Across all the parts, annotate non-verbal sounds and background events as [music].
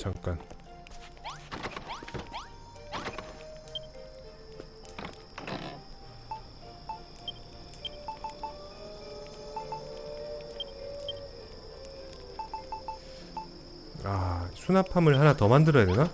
잠깐. 아, 수납함을 하나 더 만들어야 되나?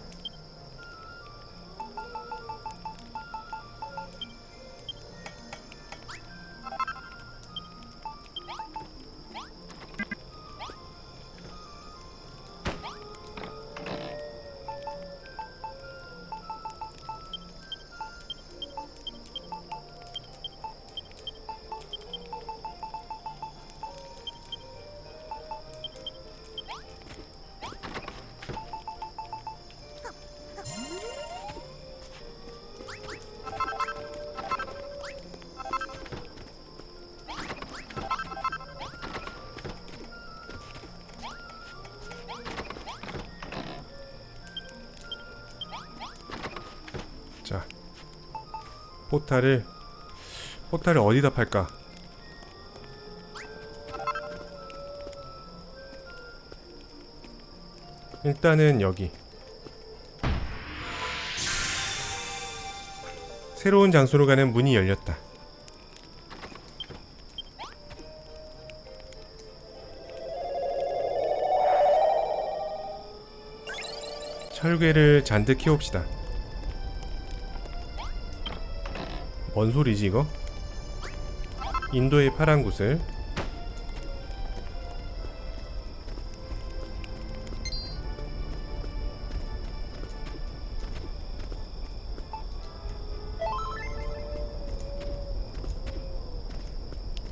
포탈을 포탈을 어디다 팔까? 일단은 여기 새로운 장소로 가는 문이 열렸다. 철괴를 잔뜩 키웁시다. 뭔 소리지 이거? 인도의 파란 구슬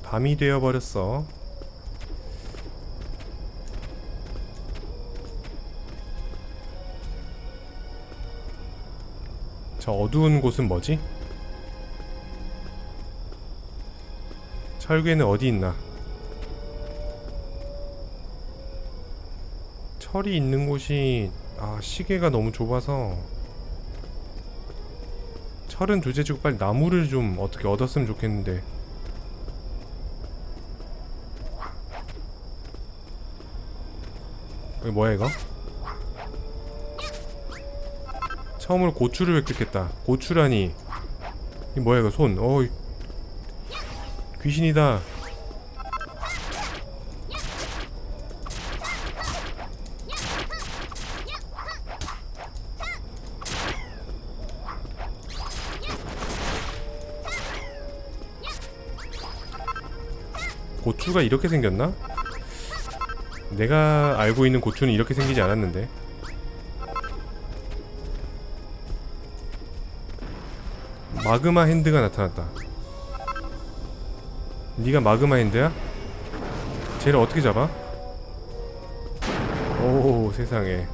밤이 되어버렸어 저 어두운 곳은 뭐지? 철괴는 어디 있나? 철이 있는 곳이 아 시계가 너무 좁아서. 철은 둘째치고 빨리 나무를 좀 어떻게 얻었으면 좋겠는데. 이거 뭐야 이거? 처음으로 고추를 획득했다. 고추라니. 이 뭐야 이거? 손. 어이 귀신이다. 고추가 이렇게 생겼나? 내가 알고 있는 고추는 이렇게 생기지 않았는데. 마그마 핸드가 나타났다. 네가 마그마 핸드야? 쟤를 어떻게 잡아? 오 세상에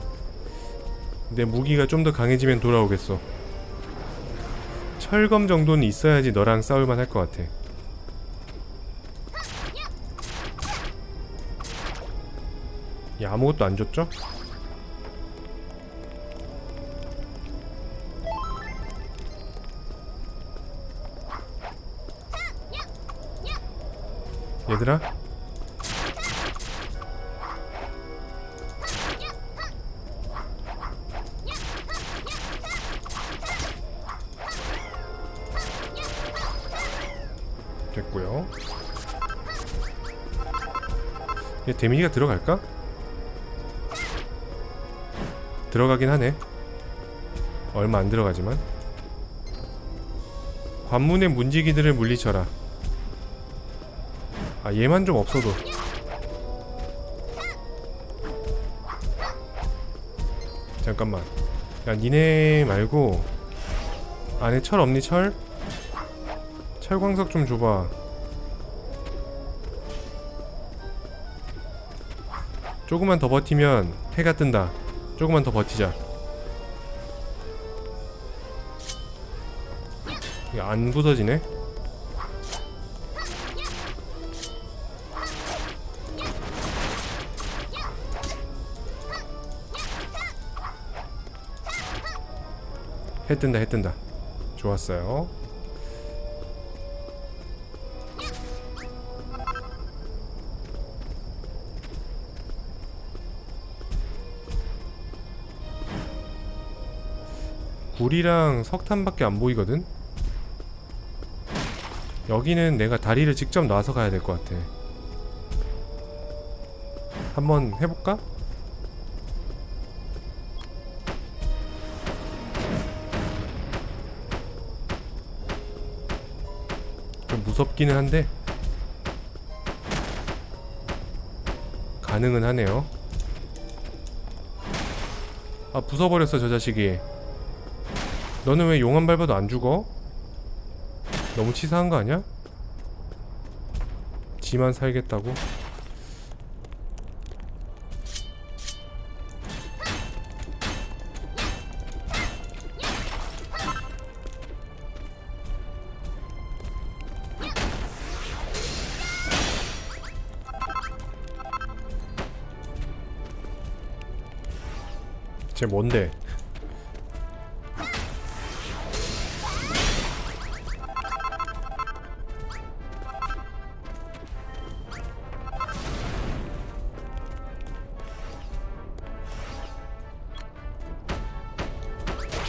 내 무기가 좀 더 강해지면 돌아오겠어 철검 정도는 있어야지 너랑 싸울만 할 것 같아 야 아무것도 안 줬죠? 얘들아? 됐고요. 얘 데미지가 들어갈까? 들어가긴 하네. 얼마 안 들어가지만. 관문의 문지기들을 물리쳐라 아 얘만 좀 없어도. 잠깐만. 야 니네 말고 안에 철 없니 철? 철광석 좀 줘봐. 조금만 더 버티면 해가 뜬다. 조금만 더 버티자. 이게 안 부서지네 해 뜬다 해 뜬다 좋았어요 불이랑 석탄밖에 안 보이거든? 여기는 내가 다리를 직접 놔서 가야 될 것 같아. 한번 해볼까? 무섭기는 한데 가능은 하네요. 아 부숴버렸어 저 자식이. 너는 왜 용암 밟아도 안 죽어? 너무 치사한 거 아니야? 지만 살겠다고? 쟤 뭔데?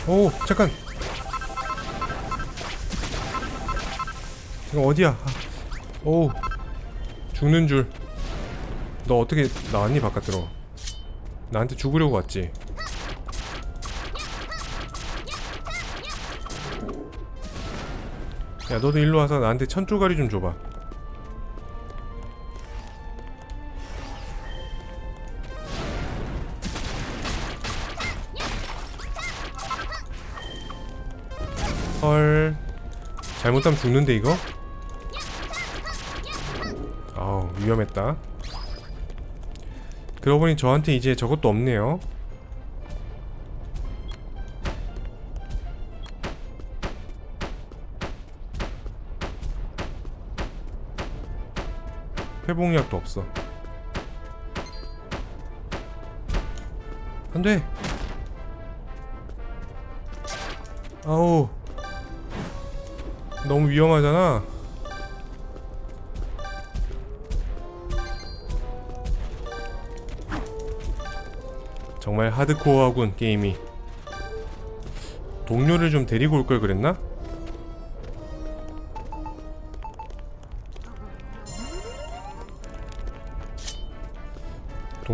오 잠깐. 이거 어디야? 아, 오. 죽는 줄. 너 어떻게 나왔니 바깥으로? 나한테 죽으려고 왔지 야 너도 일로 와서 나한테 천조가리 좀 줘봐. 헐. 잘못하면 죽는데 이거? 아우 위험했다. 그러고 보니 저한테 이제 저것도 없네요 회복약도 없어 안돼 아우 너무 위험하잖아. 정말 하드코어하군 게임이. 동료를 좀 데리고 올 걸 그랬나?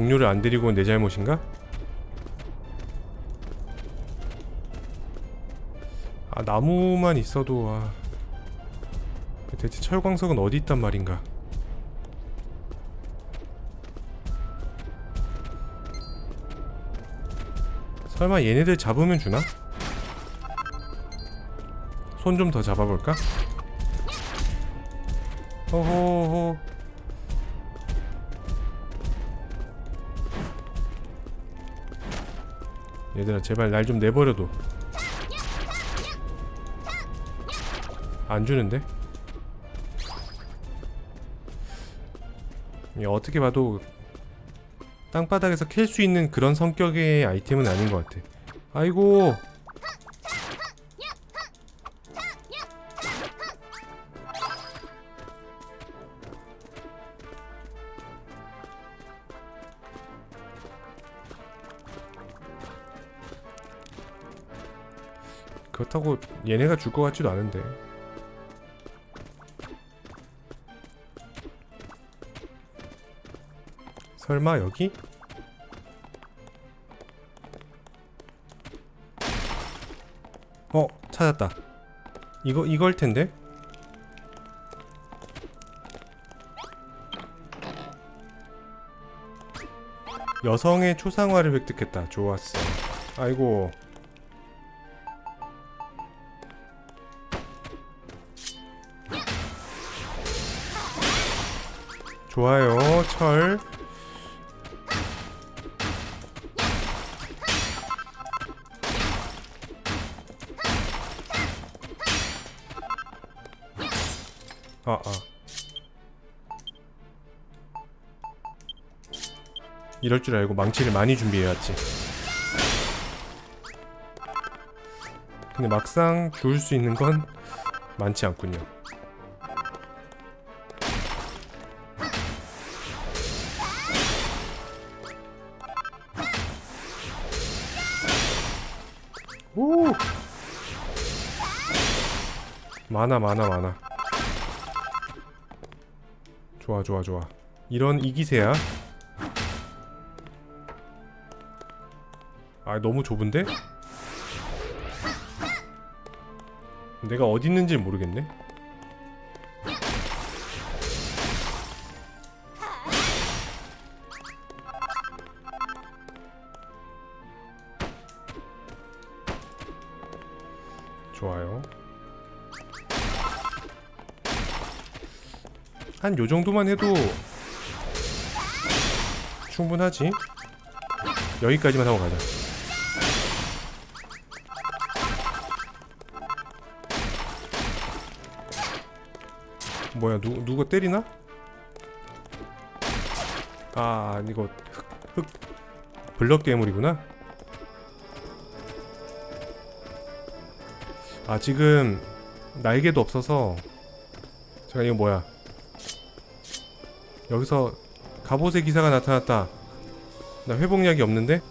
동료를 안 데리고 온 내 잘못인가? 아 나무만 있어도 아 대체 철광석은 어디 있단 말인가 설마 얘네들 잡으면 주나? 손 좀 더 잡아볼까? 호호 얘들아 제발 날 좀 내버려둬 안 주는데? 이 어떻게 봐도 땅바닥에서 캘 수 있는 그런 성격의 아이템은 아닌 것 같아. 아이고. 그렇다고 얘네가 줄 것 같지도 않은데. 설마 여기? 어 찾았다. 이거 이걸 텐데? 여성의 초상화를 획득했다. 좋았어. 아이고 좋아요 철 아, 아. 이럴 줄 알고 망치를 많이 준비해왔지. 근데 막상 주울 수 있는 건 많지 않군요. 많아 많아 많아. 좋아 좋아 좋아. 이런 이기세야? 아 너무 좁은데? 내가 어디 있는지 모르겠네 한 요 정도만 해도 충분하지? 여기까지만 하고 가자. 뭐야 누, 누가 때리나? 아 이거 흑, 흑 블럭 괴물이구나? 아 지금 날개도 없어서 잠깐 이거 뭐야 여기서 갑옷의 기사가 나타났다. 나 회복약이 없는데?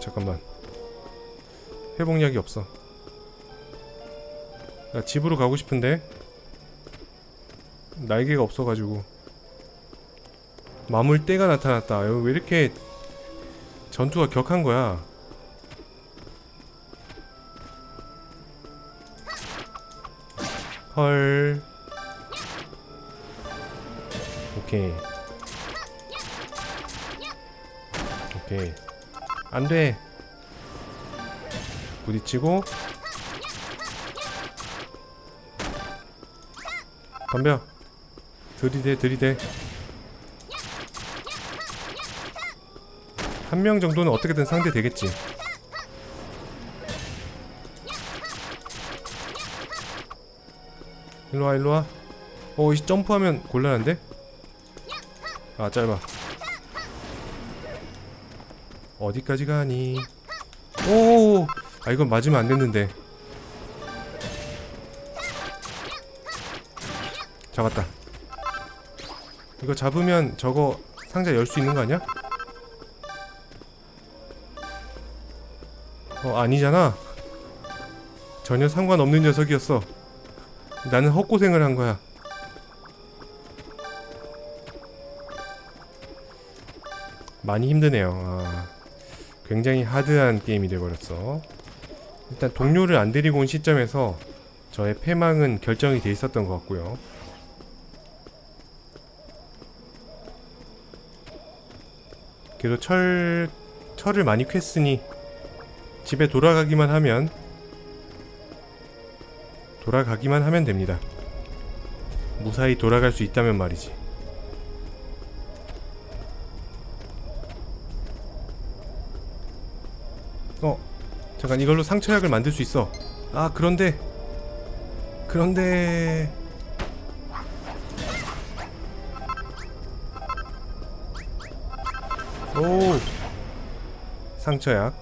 잠깐만. 회복약이 없어. 나 집으로 가고 싶은데? 날개가 없어가지고. 마물 때가 나타났다. 여기 왜 이렇게 전투가 격한 거야? 헐 오케이. 오케이. 안돼. 부딪히고. 덤벼. 들이대 들이대. 한 명 정도는 어떻게든 상대 되겠지. 일로와 일로와. 어, 이 점프하면 곤란한데? 아, 짧아. 어디까지 가니? 오! 아, 이건 맞으면 안 됐는데. 잡았다. 이거 잡으면 저거 상자 열 수 있는 거 아니야? 어, 아니잖아. 전혀 상관없는 녀석이었어. 나는 헛고생을 한 거야. 많이 힘드네요. 아, 굉장히 하드한 게임이 돼버렸어. 일단 동료를 안 데리고 온 시점에서 저의 패망은 결정이 돼 있었던 것 같고요. 그래도 철 철을 많이 캤으니 집에 돌아가기만 하면 돌아가기만 하면 됩니다. 무사히 돌아갈 수 있다면 말이지. 어, 잠깐 이걸로 상처약을 만들 수 있어. 아, 그런데 그런데. 오 상처약.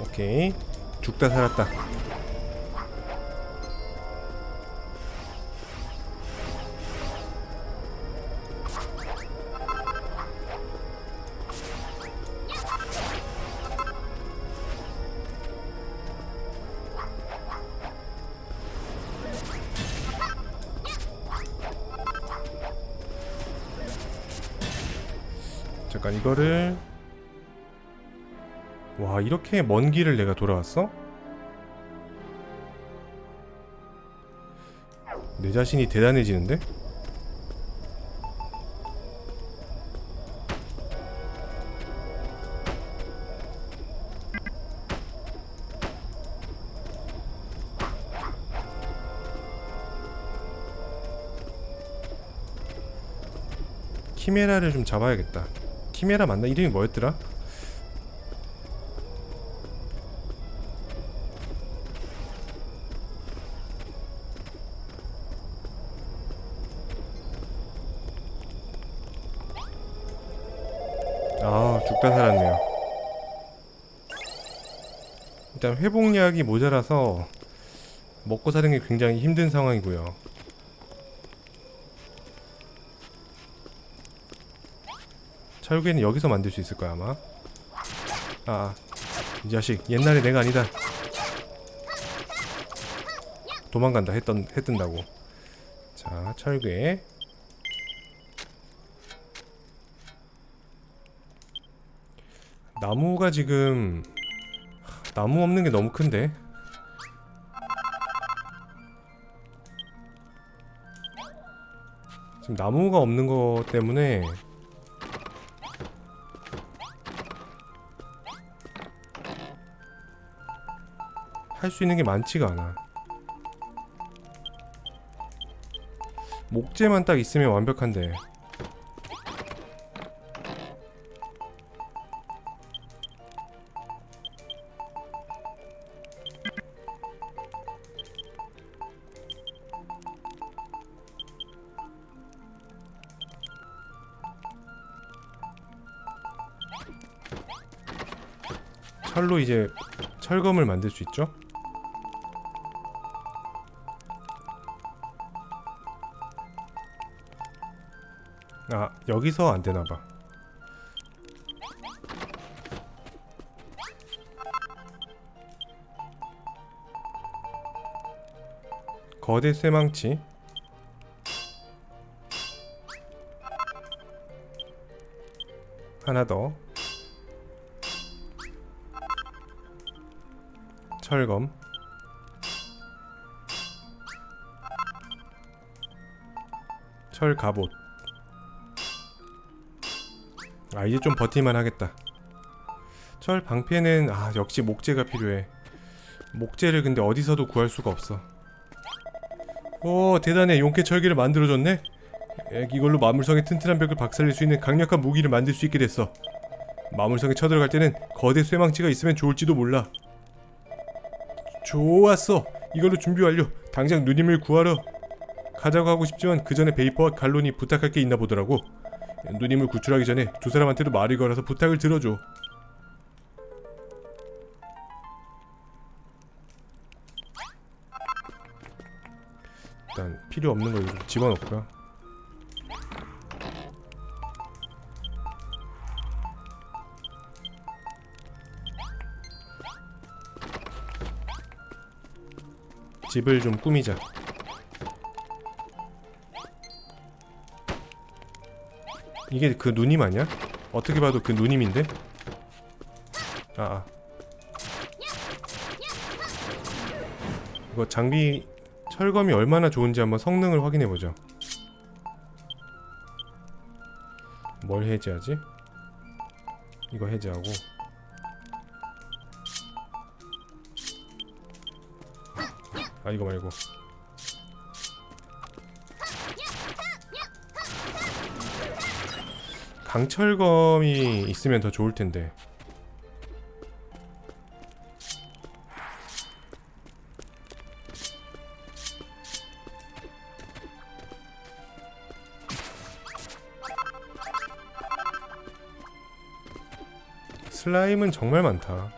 오케이. 죽다 살았다 잠깐 이거를 와 이렇게 먼 길을 내가 돌아왔어? 내 자신이 대단해지는데? 키메라를 좀 잡아야겠다. 키메라 맞나? 이름이 뭐였더라? 아 죽다 살았네요 일단 회복약이 모자라서 먹고 사는 게 굉장히 힘든 상황이고요 철괴는 여기서 만들 수 있을 거야 아마. 아, 이 자식. 옛날에 내가 아니다. 도망간다 했던 했던다고. 자 철괴 나무가 지금 하, 나무 없는 게 너무 큰데? 지금 나무가 없는 거 때문에 할 수 있는 게 많지가 않아. 목재만 딱 있으면 완벽한데. 철로 이제 철검을 만들 수 있죠? 여기서 안 되나 봐. 거대 쇠망치. 하나 더. 철검. 철 갑옷 아 이제 좀 버틸만 하겠다. 철 방패는 아 역시 목재가 필요해. 목재를 근데 어디서도 구할 수가 없어. 오 대단해. 용케 철기를 만들어줬네? 에, 이걸로 마물성의 튼튼한 벽을 박살낼 수 있는 강력한 무기를 만들 수 있게 됐어. 마물성에 쳐들어갈 때는 거대 쇠망치가 있으면 좋을지도 몰라. 좋았어. 이걸로 준비 완료. 당장 누님을 구하러. 가자고 하고 싶지만 그 전에 베이퍼와 갈론이 부탁할 게 있나 보더라고 누님을 구출하기 전에 두 사람한테도 말을 걸어서 부탁을 들어줘. 일단 필요 없는 걸 좀 집어넣고요. 집을 좀 꾸미자. 이게 그 누님 아니야? 어떻게 봐도 그 누님인데? 아, 아. 이거 장비 철검이 얼마나 좋은지 한번 성능을 확인해 보죠. 뭘 해제하지? 이거 해제하고 아 이거 말고 강철검이 있으면 더 좋을 텐데. 슬라임은 정말 많다.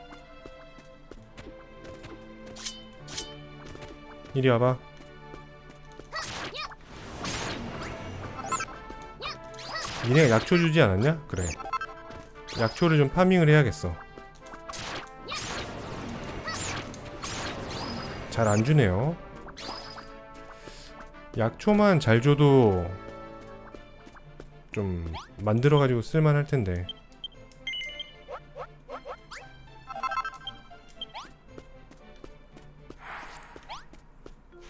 이리 와봐. 니네가 약초 주지 않았냐? 그래. 약초를 좀 파밍을 해야겠어. 잘 안 주네요. 약초만 잘 줘도 좀 만들어가지고 쓸만할 텐데.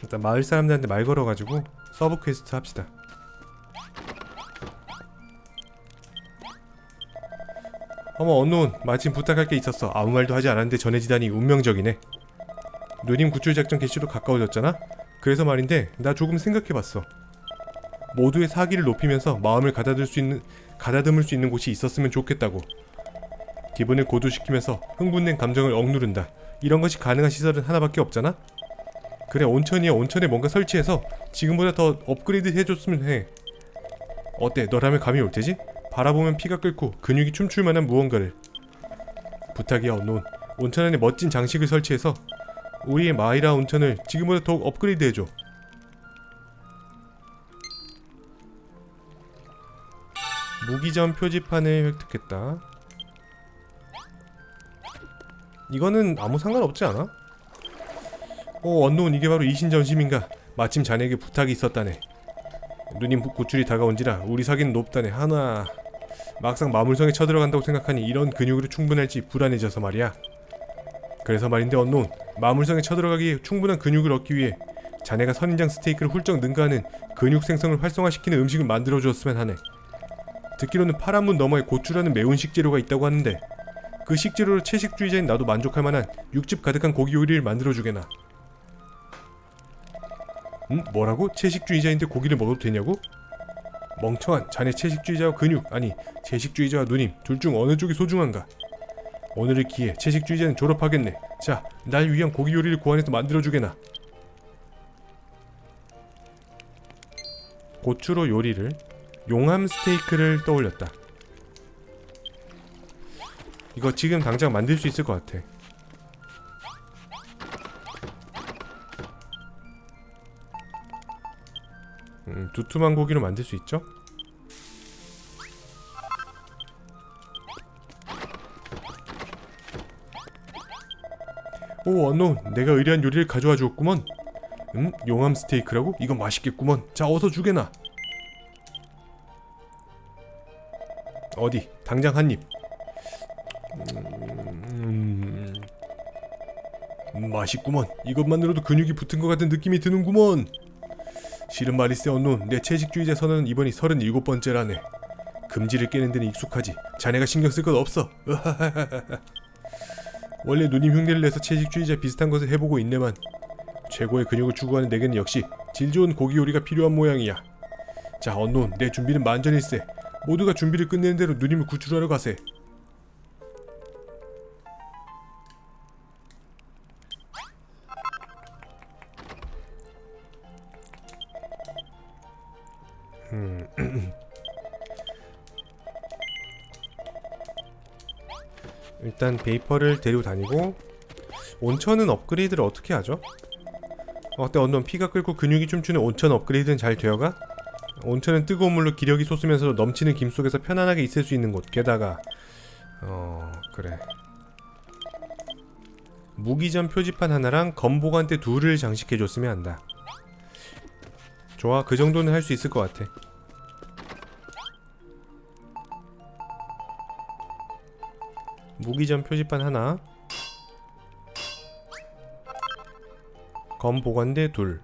일단 마을 사람들한테 말 걸어가지고 서브 퀘스트 합시다. 어머 언노운 마침 부탁할 게 있었어. 아무 말도 하지 않았는데 전해지다니 운명적이네. 누님 구출 작전 개시로 가까워졌잖아? 그래서 말인데 나 조금 생각해봤어. 모두의 사기를 높이면서 마음을 가다듬을 수 있는 가다듬을 수 있는 곳이 있었으면 좋겠다고. 기분을 고조시키면서 흥분된 감정을 억누른다. 이런 것이 가능한 시설은 하나밖에 없잖아? 그래 온천이야. 온천에 뭔가 설치해서 지금보다 더 업그레이드 해줬으면 해. 어때? 너라면 감이 올 테지? 바라보면 피가 끓고 근육이 춤출 만한 무언가를 부탁이야 언론 온천 안에 멋진 장식을 설치해서 우리의 마이라 온천을 지금보다 더욱 업그레이드 해줘 무기점 표지판을 획득했다. 이거는 아무 상관없지 않아? 어, 언노운 이게 바로 이신전심인가? 마침 자네에게 부탁이 있었다네. 누님 고출이 다가온지라 우리 사기는 높다네. 하나. 막상 마물성에 쳐들어간다고 생각하니 이런 근육으로 충분할지 불안해져서 말이야. 그래서 말인데 언노운 마물성에 쳐들어가기에 충분한 근육을 얻기 위해 자네가 선인장 스테이크를 훌쩍 능가하는 근육 생성을 활성화시키는 음식을 만들어 주었으면 하네. 듣기로는 파란 문 너머에 고추라는 매운 식재료가 있다고 하는데 그 식재료로 채식주의자인 나도 만족할 만한 육즙 가득한 고기 요리를 만들어 주게나. 음? 뭐라고? 채식주의자인데 고기를 먹어도 되냐고? 멍청한 자네 채식주의자와 근육 아니 채식주의자와 누님 둘 중 어느 쪽이 소중한가? 오늘을 기해 채식주의자는 졸업하겠네. 자, 날 위한 고기 요리를 고안해서 만들어 주게나. 고추로 요리를 용암 스테이크를 떠올렸다. 이거 지금 당장 만들 수 있을 것 같아. 음, 두툼한 고기로 만들 수 있죠? 오 언노운 내가 의뢰한 요리를 가져와 주었구먼. 음? 용암 스테이크라고? 이건 맛있겠구먼. 자 어서 주게나. 어디? 당장 한 입. 음, 음, 맛있구먼. 이것만으로도 근육이 붙은 것 같은 느낌이 드는구먼 말일세 언노운 내 채식주의자 선언은 이번이 37번째라네. 금지를 깨는 데는 익숙하지. 자네가 신경 쓸 것 없어. [laughs] 원래 누님 흉내를 내서 채식주의자 비슷한 것을 해보고 있네만 최고의 근육을 추구하는 내게는 역시 질 좋은 고기 요리가 필요한 모양이야. 자 언노운 내 준비는 만전일세. 모두가 준비를 끝내는 대로 누님을 구출하러 가세 일단 베이퍼를 데리고 다니고 온천은 업그레이드를 어떻게 하죠? 어때 언론 피가 끓고 근육이 춤추는 온천 업그레이드는 잘 되어가? 온천은 뜨거운 물로 기력이 솟으면서 넘치는 김 속에서 편안하게 있을 수 있는 곳 게다가 어 그래 무기전 표지판 하나랑 검보관대 둘을 장식해줬으면 한다 좋아 그 정도는 할 수 있을 것 같아 무기전 표지판 하나. 검 보관대 둘.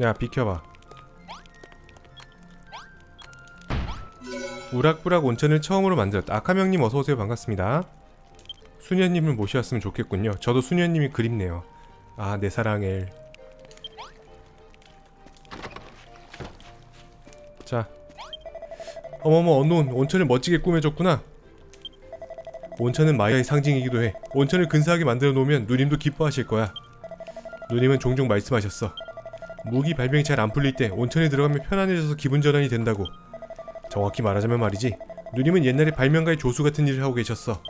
야 비켜봐 우락부락 온천을 처음으로 만들었다. 아카명님 어서오세요. 반갑습니다. 수녀님을 모시왔으면 좋겠군요. 저도 수녀님이 그립네요. 아, 내 사랑엘. 자. 어머머, 언노운 온천을 멋지게 꾸며줬구나. 온천은 마야의 상징이기도 해. 온천을 근사하게 만들어 놓으면 누님도 기뻐하실 거야. 누님은 종종 말씀하셨어. 무기 발명이 잘 안 풀릴 때 온천에 들어가면 편안해져서 기분 전환이 된다고. 정확히 말하자면 말이지. 누님은 옛날에 발명가의 조수 같은 일을 하고 계셨어.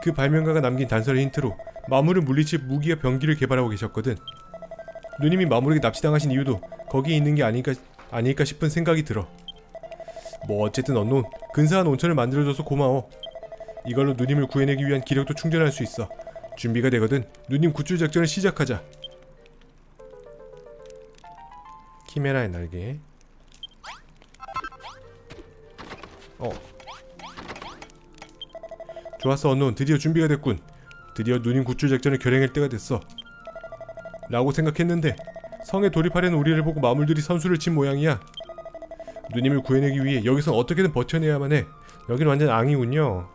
그 발명가가 남긴 단서를 힌트로 마물을 물리칠 무기와 병기를 개발하고 계셨거든. 누님이 마물에게 납치당하신 이유도 거기에 있는 게 아닐까, 아닐까 싶은 생각이 들어. 뭐 어쨌든 언론 근사한 온천을 만들어줘서 고마워. 이걸로 누님을 구해내기 위한 기력도 충전할 수 있어. 준비가 되거든. 누님 구출 작전을 시작하자. 키메라의 날개 어. 좋았어 언론. 드디어 준비가 됐군. 드디어 누님 구출 작전을 결행할 때가 됐어. 라고 생각했는데 성에 돌입하려는 우리를 보고 마물들이 선수를 친 모양이야. 누님을 구해내기 위해 여기선 어떻게든 버텨내야만 해. 여긴 완전 앙이군요.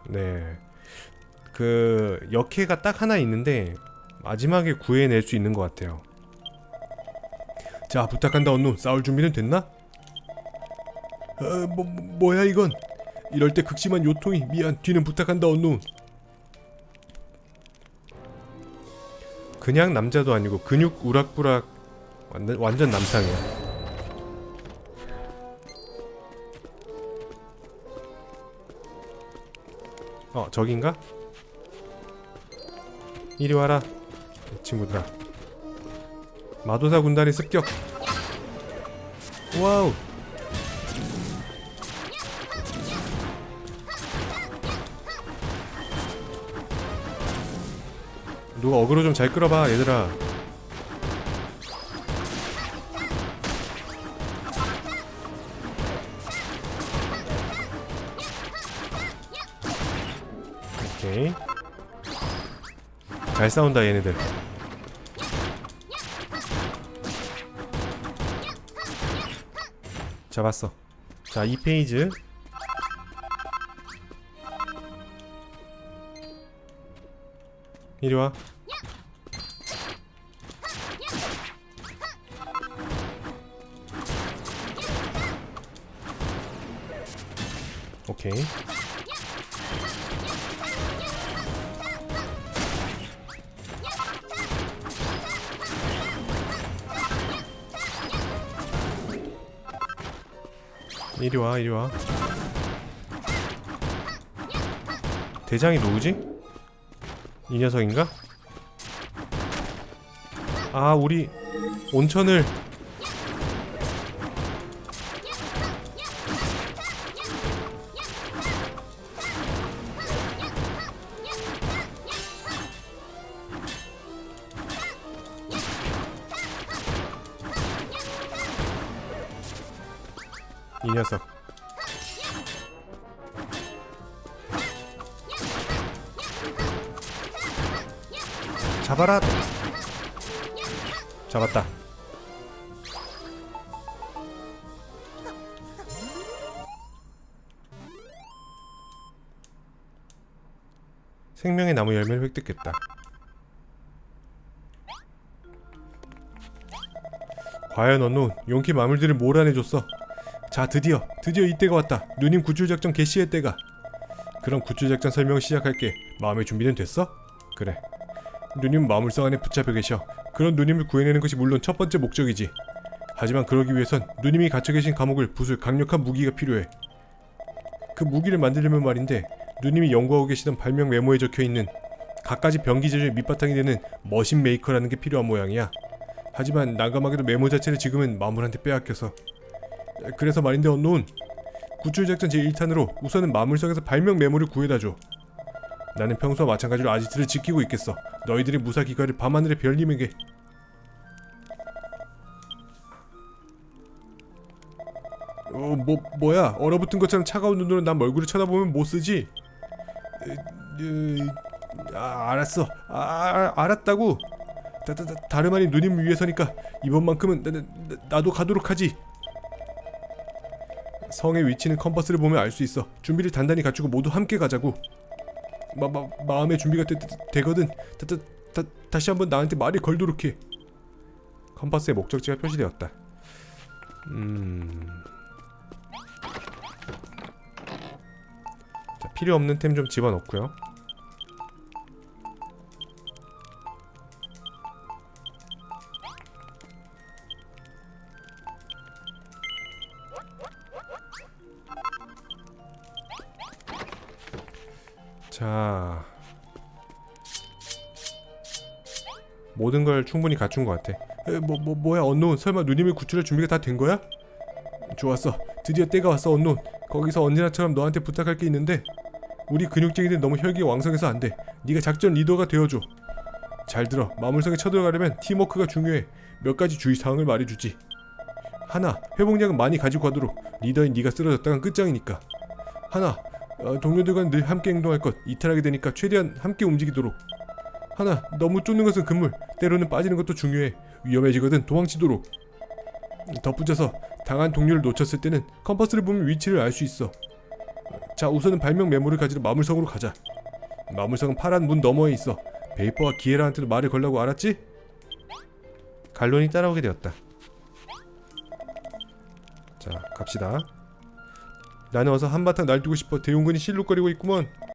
네그 역해가 딱 하나 있는데 마지막에 구해낼 수 있는 것 같아요. 자 부탁한다 언론. 싸울 준비는 됐나? 어, 뭐, 뭐야 이건 이럴 때 극심한 요통이 미안 뒤는 부탁한다 언노운 그냥 남자도 아니고 근육 우락부락 완전, 완전 남탕이야. 어 저긴가? 이리 와라 친구들아 마도사 군단의 습격 와우 누가 어그로 좀 잘 끌어봐 얘들아. 오케이. 잘 싸운다 얘네들. 잡았어. 자 2페이지. 이리 와 오케이 이리 와 이리 와 대장이 누구지? 이 녀석인가? 아 우리 온천을 생명의 나무 열매를 획득했다. 과연 언노 용기 마물들을 몰아내줬어. 자 드디어 드디어 이때가 왔다. 누님 구출작전 개시의 때가. 그럼 구출작전 설명 시작할게. 마음의 준비는 됐어? 그래. 누님 마물상 안에 붙잡혀 계셔. 그런 누님을 구해내는 것이 물론 첫 번째 목적이지. 하지만 그러기 위해선 누님이 갇혀 계신 감옥을 부술 강력한 무기가 필요해. 그 무기를 만들려면 말인데 누님이 연구하고 계시던 발명 메모에 적혀 있는 갖가지 병기 제조의 밑바탕이 되는 머신 메이커라는 게 필요한 모양이야. 하지만 난감하게도 메모 자체를 지금은 마물한테 빼앗겨서. 그래서 말인데 언노운 구출작전 제1탄으로 우선은 마물성에서 발명 메모를 구해다줘. 나는 평소와 마찬가지로 아지트를 지키고 있겠어. 너희들의 무사 기가를 밤하늘의 별님에게. 어, 뭐, 뭐야? 얼어붙은 것처럼 차가운 눈으로 남 얼굴을 쳐다보면 못 쓰지 아, 알았어 아, 알았다고 다, 다, 다, 다름 아닌 누님 위해서니까 이번만큼은 나, 나, 나, 나도 가도록 하지 성의 위치는 컴퍼스를 보면 알 수 있어. 준비를 단단히 갖추고 모두 함께 가자고. 마, 마, 마음의 준비가 되, 되, 거든 다, 다, 다, 다시 한번 나한테 말을 걸도록 해. 컴퍼스의 목적지가 표시되었다. 음. 필요 없는 템 좀 집어넣고요. 자 모든 걸 충분히 갖춘 것 같아. 에, 뭐, 뭐 뭐야 언노운 설마 누님의 구출할 준비가 다 된 거야? 좋았어 드디어 때가 왔어 언노운 거기서 언제나처럼 너한테 부탁할 게 있는데 우리 근육쟁이들 너무 혈기 왕성해서 안 돼. 네가 작전 리더가 되어줘. 잘 들어 마물성에 쳐들어가려면 팀워크가 중요해. 몇 가지 주의 사항을 말해주지. 하나 회복량은 많이 가지고 가도록 리더인 네가 쓰러졌다간 끝장이니까. 하나 어, 동료들과 늘 함께 행동할 것 이탈하게 되니까 최대한 함께 움직이도록 하나 너무 쫓는 것은 금물 때로는 빠지는 것도 중요해 위험해지거든 도망치도록 덧붙여서 당한 동료를 놓쳤을 때는 컴퍼스를 보면 위치를 알 수 있어 자 우선은 발명 메모를 가지러 마물성으로 가자. 마물성은 파란 문 너머에 있어. 베이퍼와 기에라한테도 말을 걸라고 알았지? 갈론이 따라오게 되었다. 자 갑시다. 나는 어서 한바탕 날뛰고 싶어 대웅근이 실룩거리고 있구먼